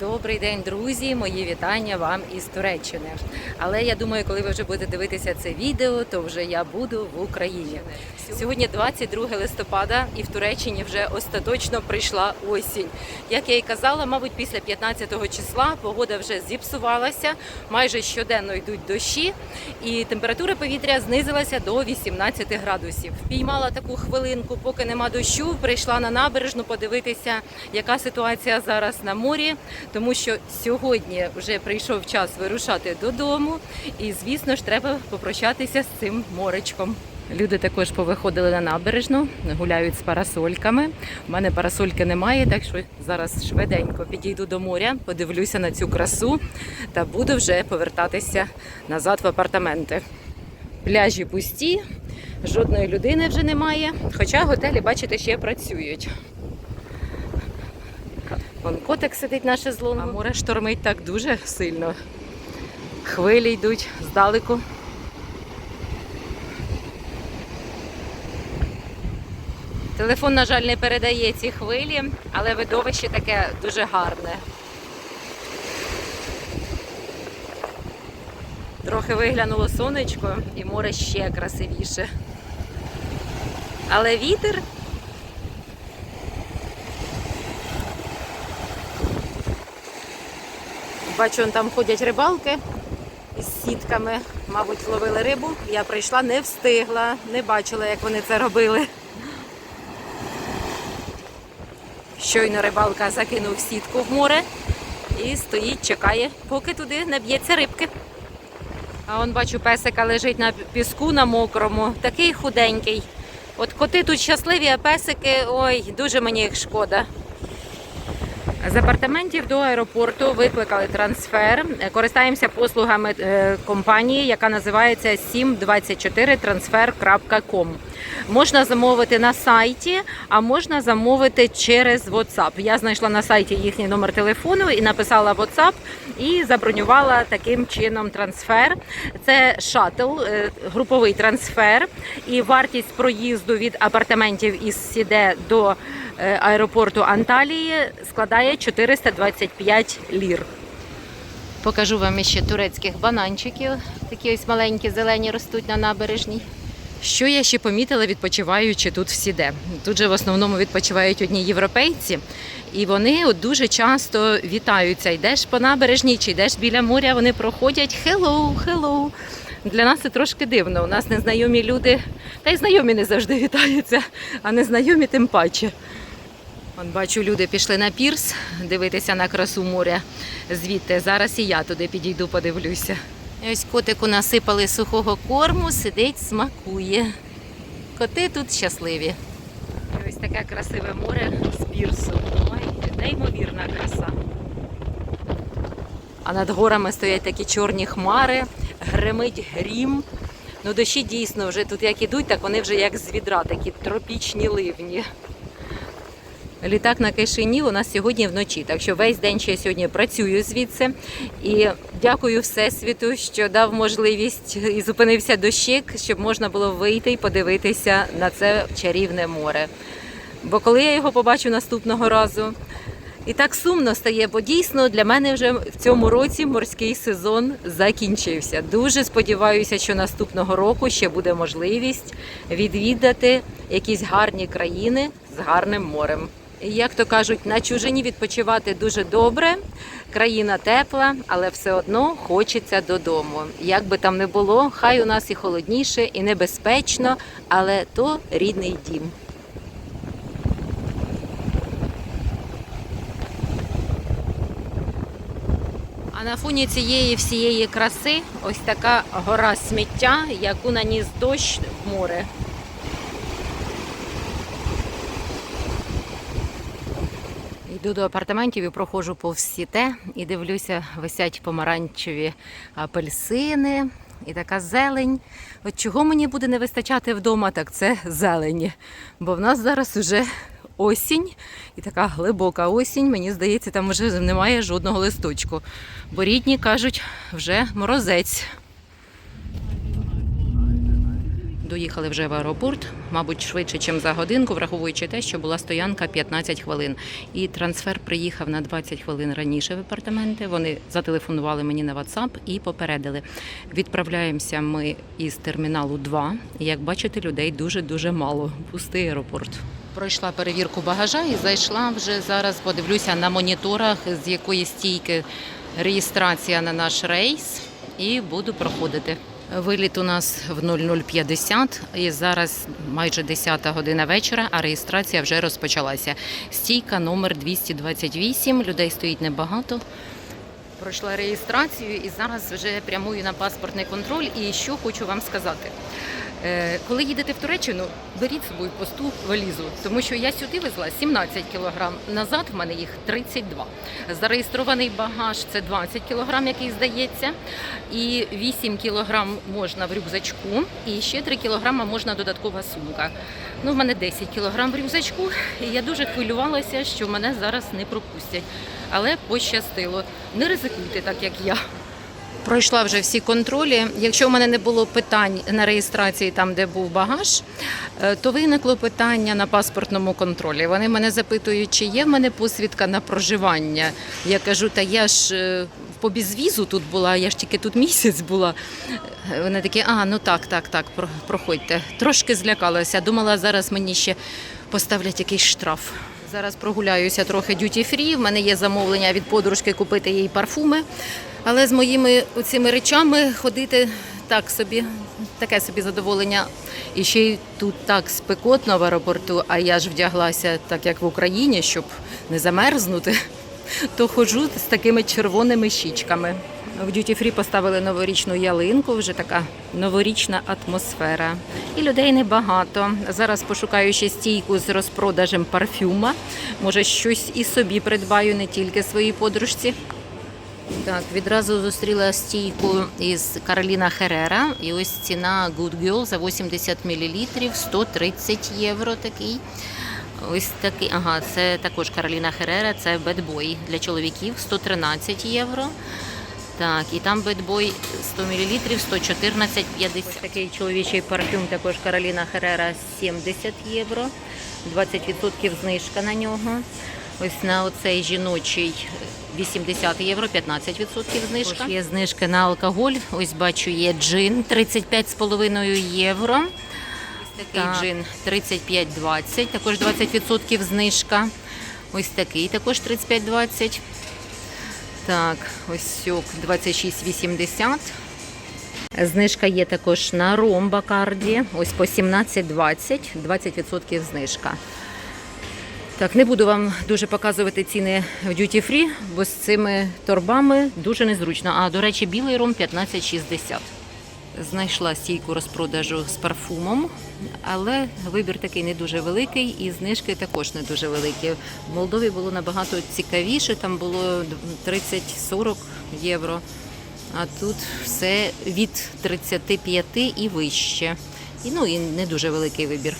Добрий день, друзі! Мої вітання вам із Туреччини. Але я думаю, коли ви вже будете дивитися це відео, то вже я буду в Україні. Сьогодні 22 листопада, і в Туреччині вже остаточно прийшла осінь. Як я і казала, мабуть, після 15-го числа погода вже зіпсувалася. Майже щоденно йдуть дощі, і температура повітря знизилася до 18 градусів. Піймала таку хвилинку, поки нема дощу. Прийшла на набережну подивитися, яка ситуація зараз на морі, тому що сьогодні вже прийшов час вирушати додому, і звісно ж треба попрощатися з цим моречком. Люди також повиходили на набережну, гуляють з парасольками. У мене парасольки немає, так що зараз швиденько підійду до моря, подивлюся на цю красу та буду вже повертатися назад в апартаменти. Пляжі пусті, жодної людини вже немає, хоча готелі, бачите, ще працюють. Вон котик сидить на шезлонгу, а море штормить так дуже сильно. Хвилі йдуть здалеку. Телефон, на жаль, не передає ці хвилі, але видовище таке дуже гарне. Трохи виглянуло сонечко і море ще красивіше. Але вітер Бачу, там ходять рибалки із сітками, мабуть, ловили рибу. Я прийшла, не встигла, не бачила, як вони це робили. Щойно рибалка закинув сітку в море і стоїть, чекає, поки туди наб'ється рибки. А он бачу, песика лежить на піску на мокрому, такий худенький. От коти тут щасливі, а песики, ой, дуже мені їх шкода. З апартаментів до аеропорту викликали трансфер. Користаємося послугами е, компанії, яка називається 724transfer.com. Можна замовити на сайті, а можна замовити через WhatsApp. Я знайшла на сайті їхній номер телефону і написала WhatsApp і забронювала таким чином трансфер. Це шатл, е, груповий трансфер, і вартість проїзду від апартаментів із Сіде до аеропорту Анталії складає 425 лір. Покажу вам ще турецьких бананчиків. Такі ось маленькі зелені ростуть на набережній. Що я ще помітила, відпочиваючи тут в Сіде. Тут же в основному відпочивають одні європейці, і вони от дуже часто вітаються. Йдеш по набережній чи йдеш біля моря, вони проходять hello, hello. Для нас це трошки дивно. У нас незнайомі люди, та й знайомі не завжди вітаються, а незнайомі тим паче. Вон, бачу, люди пішли на пірс дивитися на красу моря звідти. Зараз і я туди підійду, подивлюся. І ось котику насипали сухого корму, сидить, смакує. Коти тут щасливі. І ось таке красиве море з пірсу. Ой, неймовірна краса. А над горами стоять такі чорні хмари, гримить грім. Ну, дощі дійсно вже тут як ідуть, так вони вже як з відра, такі тропічні ливні. Літак на Кишині у нас сьогодні вночі, так що весь день ще сьогодні працюю звідси. І дякую Всесвіту, що дав можливість і зупинився дощик, щоб можна було вийти і подивитися на це чарівне море. Бо коли я його побачу наступного разу, і так сумно стає, бо дійсно для мене вже в цьому році морський сезон закінчився. Дуже сподіваюся, що наступного року ще буде можливість відвідати якісь гарні країни з гарним морем. Як то кажуть, на чужині відпочивати дуже добре, країна тепла, але все одно хочеться додому. Як би там не було, хай у нас і холодніше, і небезпечно, але то рідний дім. А на фоні цієї всієї краси ось така гора сміття, яку наніс дощ в море. Йду до апартаментів і проходжу повз сіте і дивлюся, висять помаранчеві апельсини і така зелень. От чого мені буде не вистачати вдома, так це зелені. Бо в нас зараз уже осінь і така глибока осінь. Мені здається, там вже немає жодного листочку. Бо рідні кажуть, вже морозець. Доїхали вже в аеропорт, мабуть, швидше, ніж за годинку, враховуючи те, що була стоянка 15 хвилин. І трансфер приїхав на 20 хвилин раніше в апартаменти. Вони зателефонували мені на WhatsApp і попередили. Відправляємося ми із терміналу 2. Як бачите, людей дуже-дуже мало. Пустий аеропорт. Пройшла перевірку багажа і зайшла вже зараз. Подивлюся на моніторах, з якої стійки реєстрація на наш рейс, і буду проходити. Виліт у нас в 0050 і зараз майже 10 година вечора, а реєстрація вже розпочалася. Стійка номер 228, людей стоїть небагато. Пройшла реєстрацію і зараз вже прямую на паспортний контроль. І що хочу вам сказати. Е, Коли їдете в Туреччину, беріть з собою пусту валізу, тому що я сюди везла 17 кілограм, назад в мене їх 32. Зареєстрований багаж це 20 кілограм, який здається, і 8 кілограм можна в рюкзачку, і ще 3 кілограма можна додаткова сумка. Ну, в мене 10 кілограм в рюкзачку, і я дуже хвилювалася, що мене зараз не пропустять. Але пощастило. Не ризикуйте так, як я. Пройшла вже всі контролі. Якщо в мене не було питань на реєстрації, там де був багаж, е, то виникло питання на паспортному контролі. Вони мене запитують, чи є в мене посвідка на проживання. Я кажу, та я ж е, по безвізу тут була, я ж тільки тут місяць була. Вони такі, а ну так, так, так, про- проходьте. Трошки злякалася. Думала, зараз мені ще поставлять якийсь штраф. Зараз прогуляюся трохи дюті фрі. В мене є замовлення від подружки купити їй парфуми. Але з моїми цими речами ходити так собі, таке собі задоволення. І ще й тут так спекотно в аеропорту, а я ж вдяглася так, як в Україні, щоб не замерзнути, то ходжу з такими червоними щічками. В Duty Free поставили новорічну ялинку, вже така новорічна атмосфера. І людей небагато. Зараз пошукаю ще стійку з розпродажем парфюма. Може, щось і собі придбаю, не тільки своїй подружці. Так, відразу зустріла стійку із Кароліна Херера. І ось ціна Good Girl за 80 мл 130 євро такий. Ось такий, ага, це також Кароліна Херера, це Boy для чоловіків 113 євро. Так, і там Boy 100 мл 114,50. Ось такий чоловічий парфюм також Кароліна Херера 70 євро. 20% знижка на нього. Ось на оцей жіночий 80 євро, 15% знижка. Є знижки на алкоголь. Ось бачу, є джин 35,5 євро. Такий Так. джин 35,20, також 20% знижка. Ось такий також 35,20. Так, ось сьок 26,80. Знижка є також на ром Бакарді. Ось по 17,20, 20% знижка. Так, не буду вам дуже показувати ціни в Duty Free, бо з цими торбами дуже незручно. А, до речі, білий ром 15,60. Знайшла стійку розпродажу з парфумом, але вибір такий не дуже великий і знижки також не дуже великі. В Молдові було набагато цікавіше, там було 30-40 євро, а тут все від 35 і вище. І, ну, і не дуже великий вибір.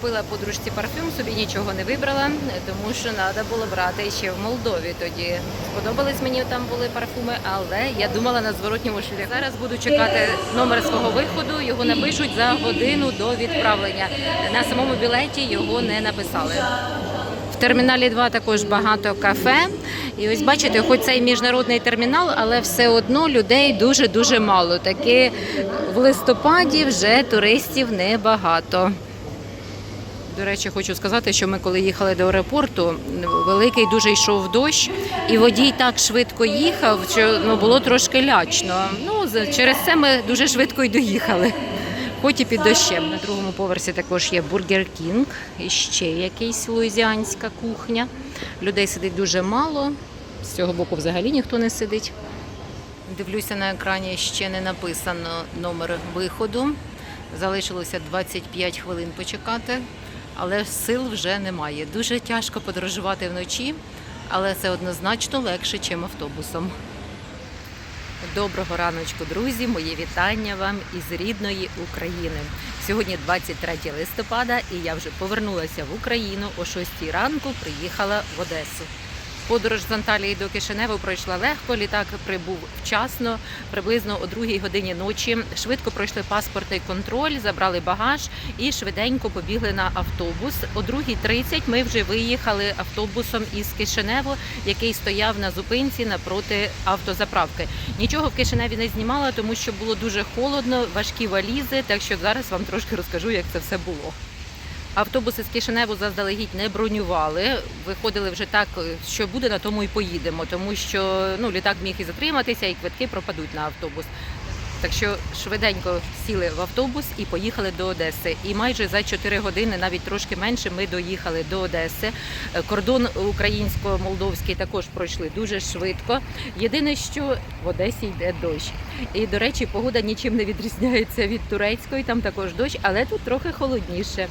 Купила подружці парфюм, собі нічого не вибрала, тому що треба було брати ще в Молдові. Тоді сподобались мені там були парфуми, але я думала на зворотньому шляху. Зараз буду чекати номер свого виходу. Його напишуть за годину до відправлення. На самому білеті його не написали. В терміналі 2 також багато кафе. І ось бачите, хоч це і міжнародний термінал, але все одно людей дуже дуже мало. Таки в листопаді вже туристів небагато. До речі, хочу сказати, що ми коли їхали до аеропорту, великий дуже йшов дощ, і водій так швидко їхав, що ну, було трошки лячно. Ну, через це ми дуже швидко й доїхали. Хоч і під дощем. На другому поверсі також є Бургер Кінг і ще якийсь луїзіанська кухня. Людей сидить дуже мало. З цього боку взагалі ніхто не сидить. Дивлюся на екрані, ще не написано номер виходу. Залишилося 25 хвилин почекати, але сил вже немає. Дуже тяжко подорожувати вночі, але це однозначно легше, ніж автобусом. Доброго раночку, друзі! Моє вітання вам із рідної України. Сьогодні 23 листопада, і я вже повернулася в Україну о 6 ранку. Приїхала в Одесу. Подорож з Анталії до Кишиневу пройшла легко. Літак прибув вчасно, приблизно о другій годині ночі. Швидко пройшли паспортний контроль, забрали багаж і швиденько побігли на автобус. О 2.30 ми вже виїхали автобусом із Кишиневу, який стояв на зупинці напроти автозаправки. Нічого в Кишиневі не знімала, тому що було дуже холодно, важкі валізи. Так що зараз вам трошки розкажу, як це все було. Автобуси з Кишиневу заздалегідь не бронювали. Виходили вже так, що буде, на тому і поїдемо, тому що ну, літак міг і затриматися, і квитки пропадуть на автобус. Так що швиденько сіли в автобус і поїхали до Одеси. І майже за 4 години, навіть трошки менше, ми доїхали до Одеси. Е, Кордон українсько-молдовський також пройшли дуже швидко. Єдине, що в Одесі йде дощ. І, до речі, погода нічим не відрізняється від турецької, там також дощ, але тут трохи холодніше.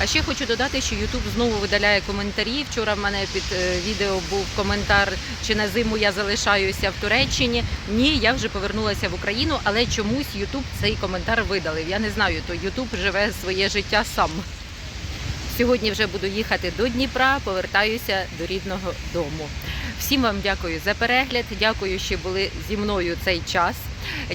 А ще хочу додати, що Ютуб знову видаляє коментарі. Вчора в мене під е, відео був коментар, чи на зиму я залишаюся в Туреччині. Ні, я вже повернулася в Україну, але чомусь Ютуб цей коментар видалив. Я не знаю, то Ютуб живе своє життя сам. Сьогодні вже буду їхати до Дніпра, повертаюся до рідного дому. Всім вам дякую за перегляд. Дякую, що були зі мною цей час.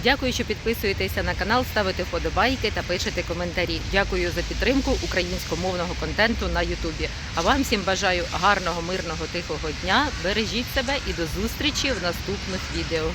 Дякую, що підписуєтеся на канал, ставите вподобайки та пишете коментарі. Дякую за підтримку українськомовного контенту на Ютубі. А вам всім бажаю гарного, мирного, тихого дня. Бережіть себе і до зустрічі в наступних відео.